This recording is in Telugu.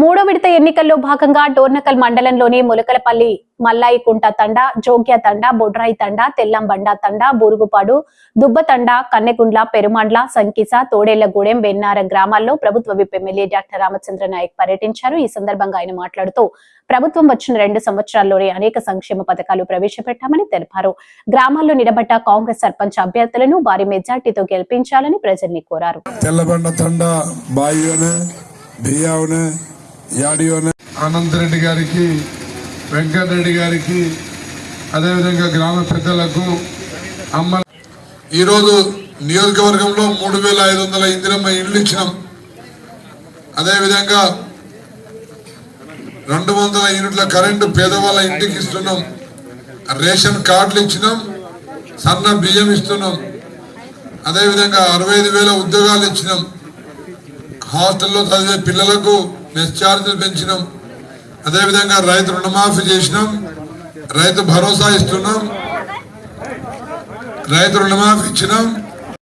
మూడో విడత ఎన్నికల్లో భాగంగా డోర్నకల్ మండలంలోని ములకలపల్లి మల్లాయికుంట తండ జోగ్య తండ బొడ్రాయి తండ తెల్లంబండ తండ బూరుగుపాడు దుబ్బతండ కన్నెగుండ్ల పెరుమండ్ల సంకిస తోడేళ్ళగూడెం వెన్నారం గ్రామాల్లో ప్రభుత్వ whip MLA doctor Ramachandra Naik పర్యటించారు. ఈ సందర్భంగా ఆయన మాట్లాడుతూ ప్రభుత్వం వచ్చిన రెండు సంవత్సరాల్లోనే అనేక సంక్షేమ పథకాలు ప్రవేశపెట్టామని తెలిపారు. గ్రామాల్లో నిలబడ్డ కాంగ్రెస్ సర్పంచ్ అభ్యర్థులను భారీ మెజార్టీతో గెలిపించాలని ప్రజల్ని కోరారు. తెల్లబండ తండ బియ్యావునే యాడియోనే. అనంతరెడ్డి గారికి వెంకటరెడ్డి గారికి అదేవిధంగా గ్రామ పెద్దలకు అమ్మ ఈరోజు నియోజకవర్గంలో మూడు వేల ఐదు వందల ఇందిరమ్మ ఇండ్లు ఇచ్చినాం. అదేవిధంగా రెండు వందల యూనిట్ల కరెంటు పేదవాళ్ళ ఇంటికి ఇస్తున్నాం. రేషన్ కార్డులు ఇచ్చినాం. సన్న బియ్యం ఇస్తున్నాం. అదేవిధంగా అరవై ఐదు వేల ఉద్యోగాలు ఇచ్చినాం. హాస్టల్లో చదివే పిల్లలకు మెస్ ఛార్జీలు పెంచినాం. అదేవిధంగా రైతు రుణమాఫీ చేసినాం. రైతు భరోసా ఇస్తున్నాం. రైతు రుణమాఫీ ఇచ్చినాం.